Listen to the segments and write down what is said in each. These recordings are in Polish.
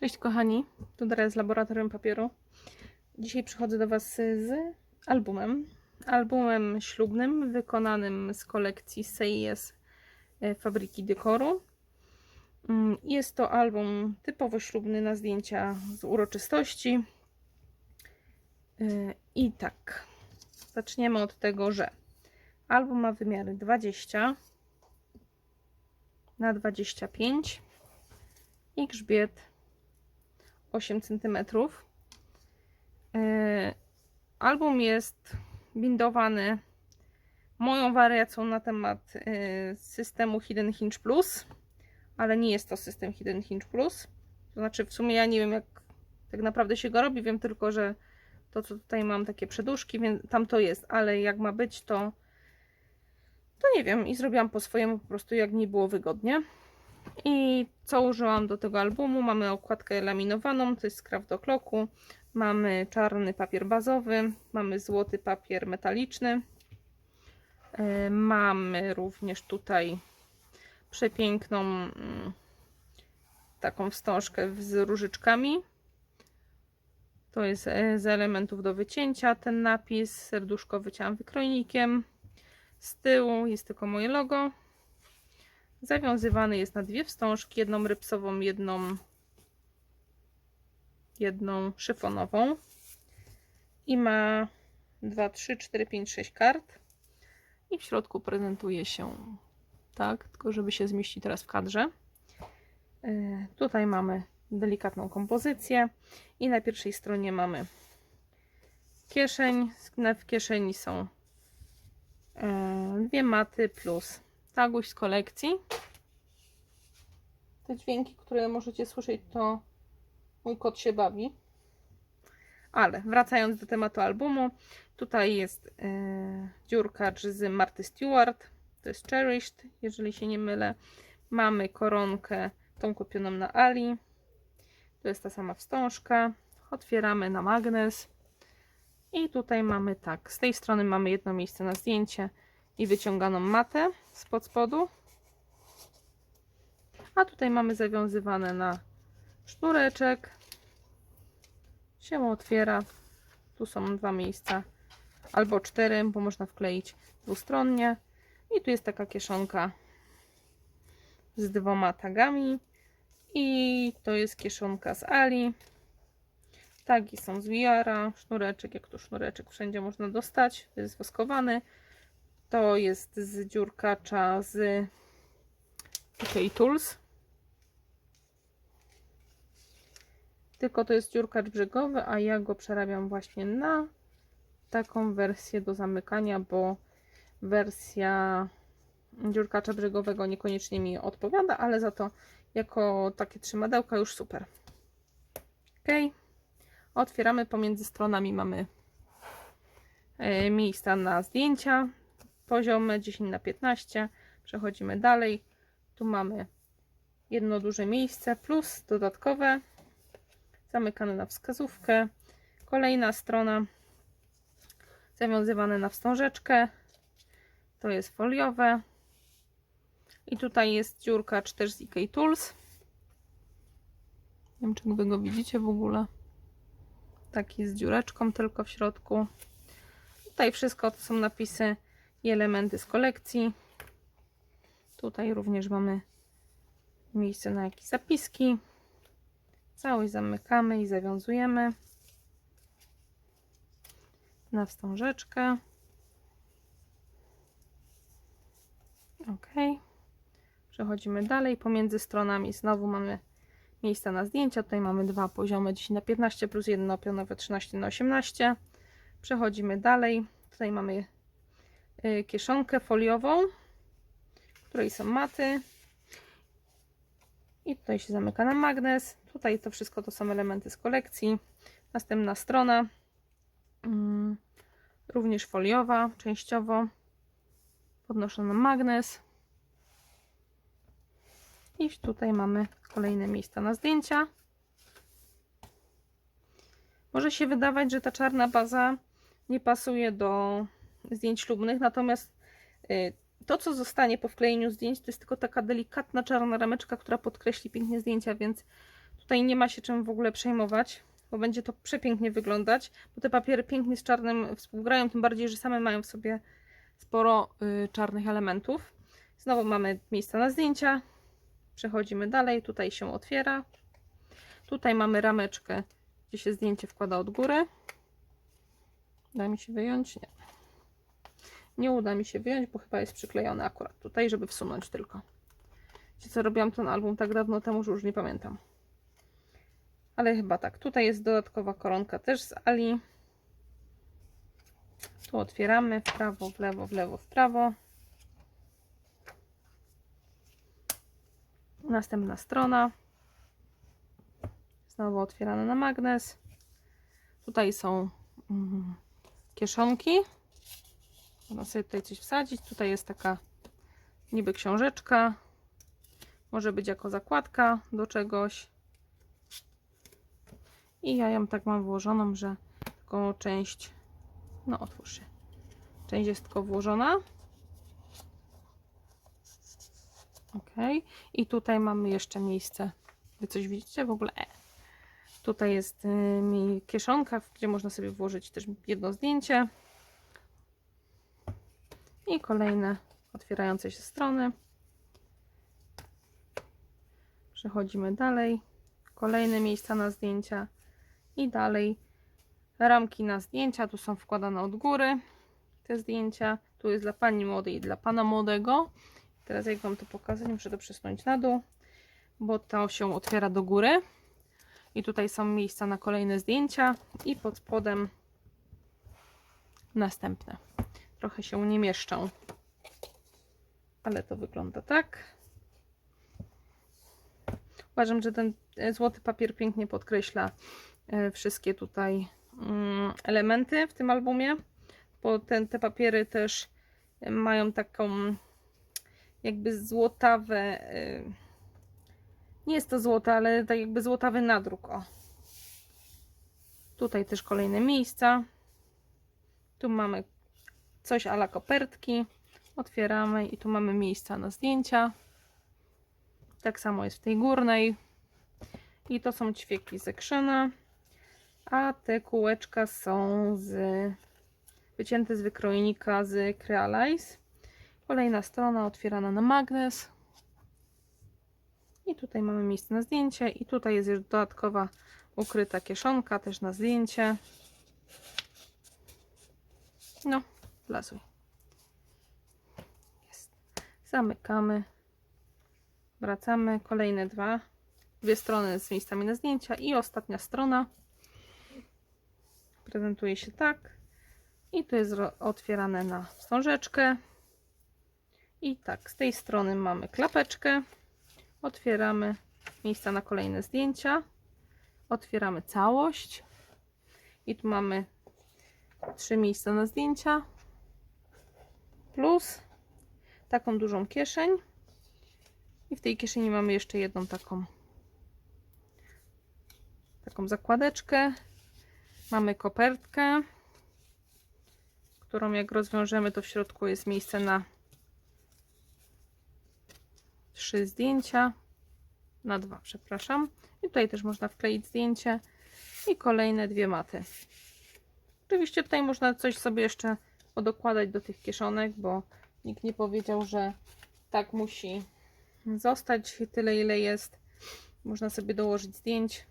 Cześć kochani, tu Daria z Laboratorium Papieru. Dzisiaj przychodzę do Was z albumem. Albumem ślubnym wykonanym z kolekcji Seyes e, Fabryki Dekoru. Mm, Jest to album typowo ślubny na zdjęcia z uroczystości. E, I tak, zaczniemy od tego, że album ma wymiary 20 na 25 i grzbiet 8 cm. E, Album jest bindowany moją wariacją na temat e, systemu Hidden Hinge Plus, ale nie jest to system Hidden Hinge Plus. To znaczy, w sumie ja nie wiem, jak tak naprawdę się go robi, wiem tylko, że to, co tutaj mam, takie przeduszki, więc tam to jest, ale jak ma być, to to nie wiem i zrobiłam po swojemu po prostu, jak mi było wygodnie. I co użyłam do tego albumu? Mamy okładkę laminowaną, to jest z Craft do Clocku. Mamy czarny papier bazowy, mamy złoty papier metaliczny. E, Mamy również tutaj przepiękną mm, taką wstążkę z różyczkami. To jest e, z elementów do wycięcia ten napis. Serduszko wycięłam wykrojnikiem. Z tyłu jest tylko moje logo. Zawiązywany jest na dwie wstążki, jedną rypsową, jedną, jedną szyfonową. I ma 2, 3, 4, 5, 6 kart. I w środku prezentuje się tak, tylko żeby się zmieścić teraz w kadrze. Yy, tutaj mamy delikatną kompozycję i na pierwszej stronie mamy kieszeń. W kieszeni są yy, dwie maty plus taguś z kolekcji. Te dźwięki, które możecie słyszeć, to mój kot się bawi. Ale wracając do tematu albumu, tutaj jest yy, dziurkacz z Marty Stewart. To jest Cherished, jeżeli się nie mylę. Mamy koronkę, tą kupioną na Ali. To jest ta sama wstążka. Otwieramy na magnes. I tutaj mamy tak, z tej strony mamy jedno miejsce na zdjęcie i wyciąganą matę spod spodu. A tutaj mamy zawiązywane na sznureczek. Się otwiera. Tu są dwa miejsca albo cztery, bo można wkleić dwustronnie. I tu jest taka kieszonka z dwoma tagami. I to jest kieszonka z Ali. Tagi są z Wiara, sznureczek, jak tu sznureczek wszędzie można dostać, to jest woskowany. To jest z dziurkacza z OK Tools. Tylko to jest dziurkacz brzegowy, a ja go przerabiam właśnie na taką wersję do zamykania, bo wersja dziurkacza brzegowego niekoniecznie mi odpowiada, ale za to jako takie trzymadełka już super. Ok. Otwieramy pomiędzy stronami mamy e, miejsca na zdjęcia poziome 10 na 15 przechodzimy dalej. Tu mamy jedno duże miejsce plus dodatkowe. Zamykane na wskazówkę. Kolejna strona zawiązywane na wstążeczkę. To jest foliowe. I tutaj jest dziurkacz też z IK Tools. Nie wiem czy wy go widzicie w ogóle. Taki z dziureczką tylko w środku. Tutaj wszystko to są napisy i elementy z kolekcji. Tutaj również mamy miejsce na jakieś zapiski. Całość zamykamy i zawiązujemy na wstążeczkę. Ok. Przechodzimy dalej. Pomiędzy stronami znowu mamy miejsca na zdjęcia. Tutaj mamy dwa poziomy 10 na 15 plus jedno pionowe 13 na 18. Przechodzimy dalej. Tutaj mamy kieszonkę foliową, w której są maty. I tutaj się zamyka na magnes. Tutaj to wszystko to są elementy z kolekcji. Następna strona. Mm, również foliowa, częściowo. Podnoszę na magnes. I tutaj mamy kolejne miejsca na zdjęcia. Może się wydawać, że ta czarna baza nie pasuje do zdjęć ślubnych, natomiast y, to, co zostanie po wklejeniu zdjęć, to jest tylko taka delikatna czarna rameczka, która podkreśli pięknie zdjęcia, więc Tutaj nie ma się czym w ogóle przejmować, bo będzie to przepięknie wyglądać, bo te papiery pięknie z czarnym współgrają, tym bardziej, że same mają w sobie sporo y, czarnych elementów. Znowu mamy miejsca na zdjęcia. Przechodzimy dalej, tutaj się otwiera. Tutaj mamy rameczkę, gdzie się zdjęcie wkłada od góry. Da mi się wyjąć? Nie. Nie uda mi się wyjąć, bo chyba jest przyklejony akurat tutaj, żeby wsunąć tylko. Wiecie co, robiłam ten album tak dawno temu, że już nie pamiętam. Ale chyba tak. Tutaj jest dodatkowa koronka też z Ali. Tu otwieramy w prawo, w lewo, w lewo, w prawo. Następna strona. Znowu otwierane na magnes. Tutaj są mm, kieszonki. Można sobie tutaj coś wsadzić. Tutaj jest taka niby książeczka. Może być jako zakładka do czegoś. I ja ją tak mam włożoną, że tylko część, no otwórz się, część jest tylko włożona. Ok, i tutaj mamy jeszcze miejsce. Wy coś widzicie w ogóle? E. Tutaj jest y, mi kieszonka, gdzie można sobie włożyć też jedno zdjęcie. Kolejne otwierające się strony. Przechodzimy dalej. Kolejne miejsca na zdjęcia. I dalej ramki na zdjęcia. Tu są wkładane od góry te zdjęcia. Tu jest dla pani młodej i dla pana młodego. Teraz jak wam to pokazać, muszę to przesunąć na dół, bo to się otwiera do góry. I tutaj są miejsca na kolejne zdjęcia i pod spodem następne. Trochę się nie mieszczą, ale to wygląda tak. Uważam, że ten e, złoty papier pięknie podkreśla e, wszystkie tutaj mm, elementy w tym albumie, bo ten, te papiery też mają taką jakby złotawe e, nie jest to złote, ale tak jakby złotawy nadruk o. tutaj też kolejne miejsca tu mamy coś ala kopertki otwieramy i tu mamy miejsca na zdjęcia tak samo jest w tej górnej. I to są ćwieki z Actiona. A te kółeczka są z wycięte z wykrojnika z Crealize. Kolejna strona otwierana na magnes. I tutaj mamy miejsce na zdjęcie. I tutaj jest już dodatkowa ukryta kieszonka też na zdjęcie. No, lazuj. Jest. Zamykamy. Wracamy. Kolejne dwa. Dwie strony z miejscami na zdjęcia i ostatnia strona. Prezentuje się tak. I tu jest otwierane na wstążeczkę. I tak, z tej strony mamy klapeczkę. Otwieramy miejsca na kolejne zdjęcia. Otwieramy całość. I tu mamy trzy miejsca na zdjęcia. Plus taką dużą kieszeń. I w tej kieszeni mamy jeszcze jedną taką taką zakładeczkę. Mamy kopertkę, którą jak rozwiążemy, to w środku jest miejsce na trzy zdjęcia. Na dwa, przepraszam. I tutaj też można wkleić zdjęcie i kolejne dwie maty. Oczywiście tutaj można coś sobie jeszcze podokładać do tych kieszonek, bo nikt nie powiedział, że tak musi zostać tyle, ile jest. Można sobie dołożyć zdjęć.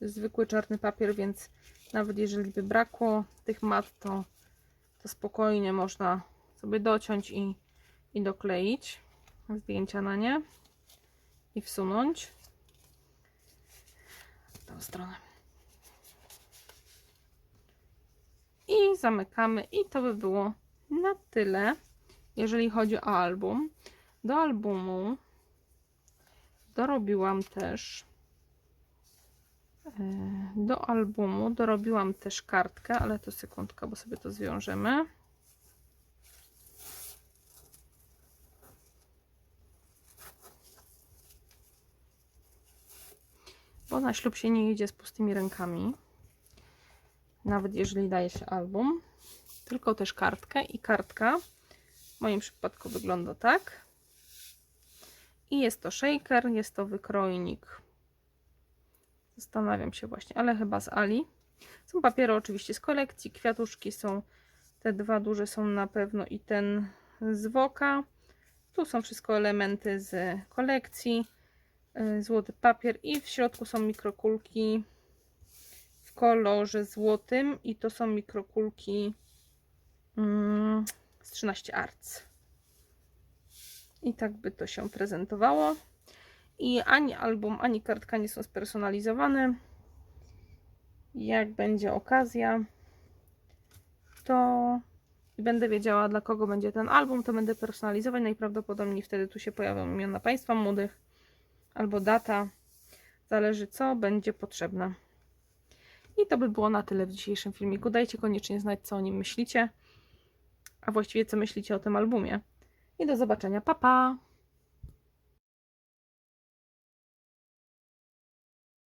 Zwykły czarny papier, więc nawet jeżeli by brakło tych mat, to, to spokojnie można sobie dociąć i, i dokleić zdjęcia na nie i wsunąć w tą stronę. I zamykamy i to by było na tyle, jeżeli chodzi o album. Do albumu dorobiłam też e, do albumu dorobiłam też kartkę, ale to sekundka, bo sobie to zwiążemy. Bo na ślub się nie idzie z pustymi rękami. Nawet jeżeli daje się album. Tylko też kartkę i kartka w moim przypadku wygląda tak. I jest to shaker, jest to wykrojnik Zastanawiam się właśnie, ale chyba z Ali. Są papiery oczywiście z kolekcji, kwiatuszki są, te dwa duże są na pewno i ten z Woka. Tu są wszystko elementy z kolekcji, y, złoty papier i w środku są mikrokulki w kolorze złotym i to są mikrokulki mm, z 13 Arts. I tak by to się prezentowało. I ani album, ani kartka nie są spersonalizowane. Jak będzie okazja, to i będę wiedziała, dla kogo będzie ten album, to będę personalizować. Najprawdopodobniej wtedy tu się pojawią imiona Państwa młodych albo data. Zależy, co będzie potrzebne. I to by było na tyle w dzisiejszym filmiku. Dajcie koniecznie znać, co o nim myślicie, a właściwie co myślicie o tym albumie. I do zobaczenia. Pa, pa!